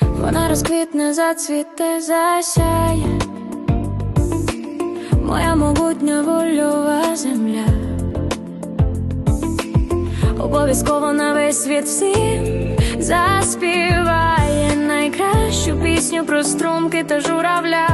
Вона розквітне, зацвіте, засяє, моя могутня вольова земля. Обов'язково на весь світ всім заспіває найкращу пісню про струмки та журавля.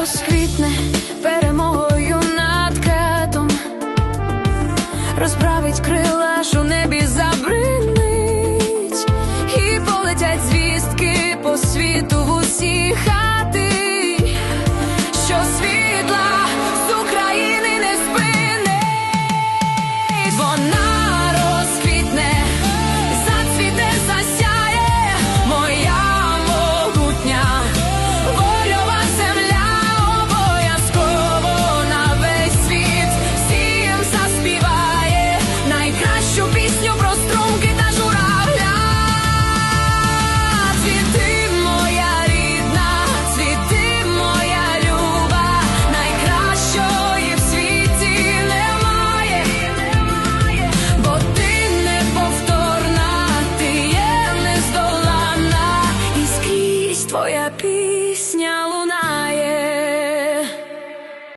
Розквітне перемогою над катом, розправить крила, у небі забринить, і полетять звістки по світу в усі хати, що світла з України не спинить, вона пісня лунає.